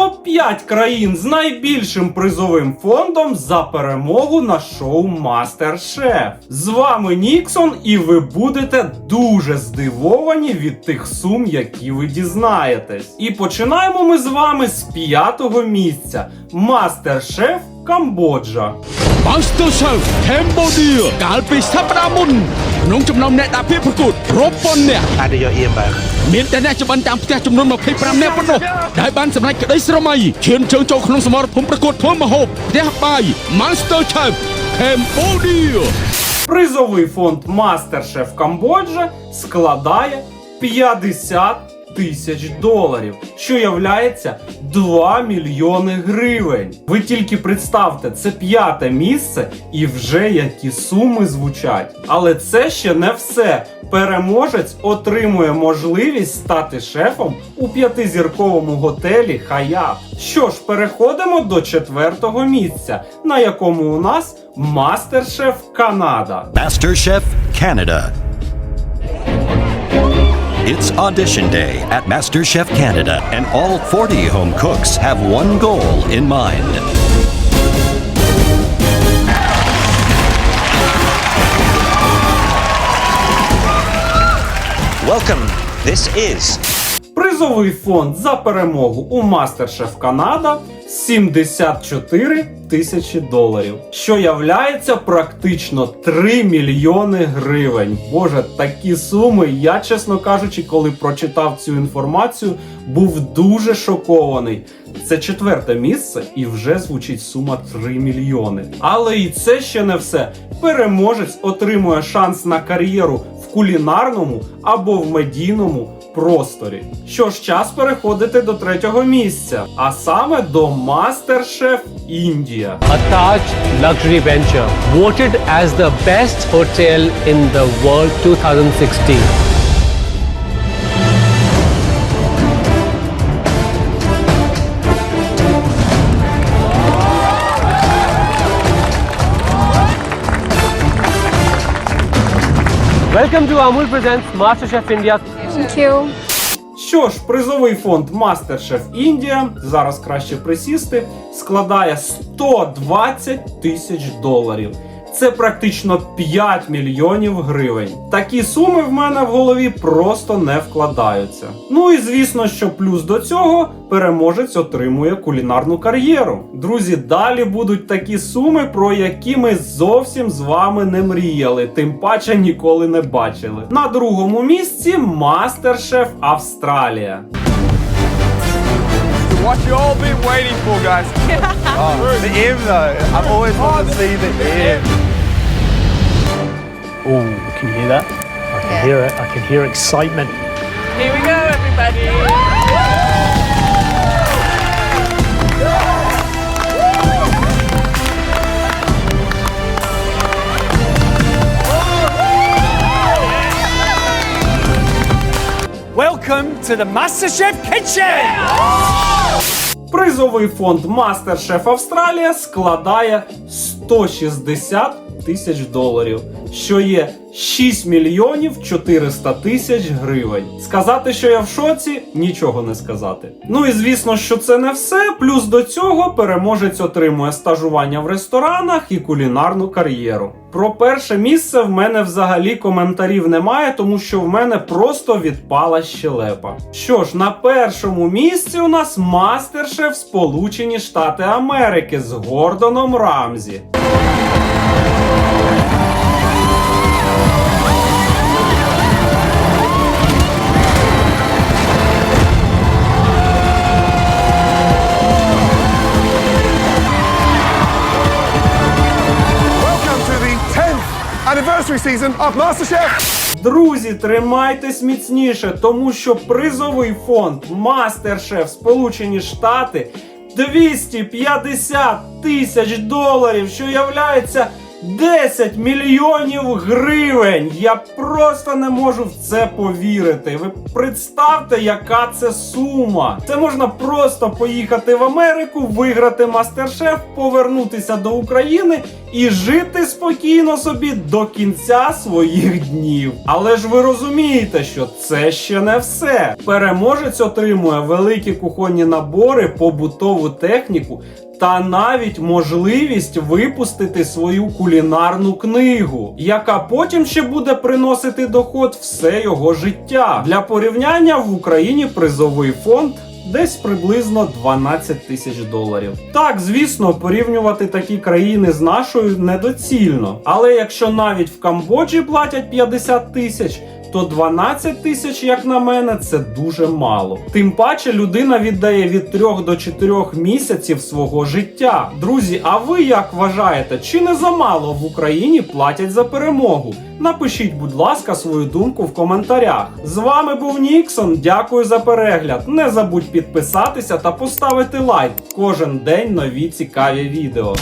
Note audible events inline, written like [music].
топ-5 країн з найбільшим призовим фондом за перемогу на шоу Мастер-Шеф. З вами Ніксон, і ви будете дуже здивовані від тих сум, які ви дізнаєтесь. І починаємо ми з вами з п'ятого місця: Мастер-Шеф Камбоджа. Мастер-Шеф Камбоджа! Кальпі Сапрамун! ក្នុងចំណោមអ្នកដាក់ពាក្យប្រកួតរាប់ពាន់នាក់ Ada your ear back. មានតែអ្នកចម្បាំងតាមផ្ទះចំនួន25នាក់ប៉ុណ្ណោះដែលបានសម្រេចក្តីស្រមៃឈានជើងចូលក្នុងសមរភូមិប្រកួតធ្វើម្ហូបផ្ទះបាយ Master Chef Cambodia Призовий фонд Мастер-Шеф Камбоджа складає 50 тисяч доларів, що являється 2 мільйони гривень. Ви тільки представте, це п'яте місце і вже які суми звучать. Але це ще не все. Переможець отримує можливість стати шефом у п'ятизірковому готелі Хаят. Що ж, переходимо до четвертого місця, на якому у нас Мастер-шеф Канада. MasterChef Canada. It's audition day at MasterChef Canada, and all 40 home cooks have one goal in mind. Welcome. This is Призовий фонд за перемогу у Мастер-шеф Канада 74 тисячі доларів, що являється практично 3 мільйони гривень. Боже, такі суми. Я, чесно кажучи, коли прочитав цю інформацію, був дуже шокований. Це четверте місце, і вже звучить сума 3 мільйони. Але і це ще не все. Переможець отримує шанс на кар'єру в кулінарному або в медійному просторі. Що ж, час переходити до третього місця, а саме до Індія. a Taj luxury venture voted as the best hotel in the world 2016. Welcome to Amul Presents MasterChef India Thank you. Що ж, призовий фонд MasterChef India, зараз краще присісти, складає 120 тисяч доларів. Це практично 5 мільйонів гривень. Такі суми в мене в голові просто не вкладаються. Ну і звісно, що плюс до цього переможець отримує кулінарну кар'єру. Друзі, далі будуть такі суми, про які ми зовсім з вами не мріяли, тим паче ніколи не бачили. На другому місці мастер-шеф Австралія. What you all been waiting for, guys? [laughs] oh, the M though. I've always wanted to see the M. Oh, can you hear that? I can hear it. I can hear excitement. Here we go, everybody. To the MasterChef Kitchen! Призовий фонд Мастер-шеф Австралія складає 160 тисяч доларів, що є 6 мільйонів 400 тисяч гривень. Сказати, що я в шоці, нічого не сказати. Ну і звісно, що це не все. Плюс до цього переможець отримує стажування в ресторанах і кулінарну кар'єру. Про перше місце в мене взагалі коментарів немає, тому що в мене просто відпала щелепа. Що ж, на першому місці у нас мастер-шеф Сполучені Штати Америки з Гордоном Рамзі. Anniversary season of MasterChef! Друзі, тримайтесь міцніше, тому що призовий фонд Мастер-шеф Сполучені Штати 250 тисяч доларів, що являється 10 мільйонів гривень! Я просто не можу в це повірити. Ви представте, яка це сума. Це можна просто поїхати в Америку, виграти мастер-шеф, повернутися до України і жити спокійно собі до кінця своїх днів. Але ж ви розумієте, що це ще не все. Переможець отримує великі кухонні набори, побутову техніку та навіть можливість випустити свою кулінарну книгу, яка потім ще буде приносити доход все його життя. Для порівняння в Україні призовий фонд. Десь приблизно 12 тисяч доларів. Так, звісно, порівнювати такі країни з нашою недоцільно. Але якщо навіть в Камбоджі платять 50 тисяч, то 12 тисяч, як на мене, це дуже мало. Тим паче людина віддає від 3 до 4 місяців свого життя. Друзі, а ви як вважаєте, чи не замало в Україні платять за перемогу? Напишіть, будь ласка, свою думку в коментарях. З вами був Ніксон. Дякую за перегляд. Не забудь підписатися та поставити лайк. Кожен день нові цікаві відео.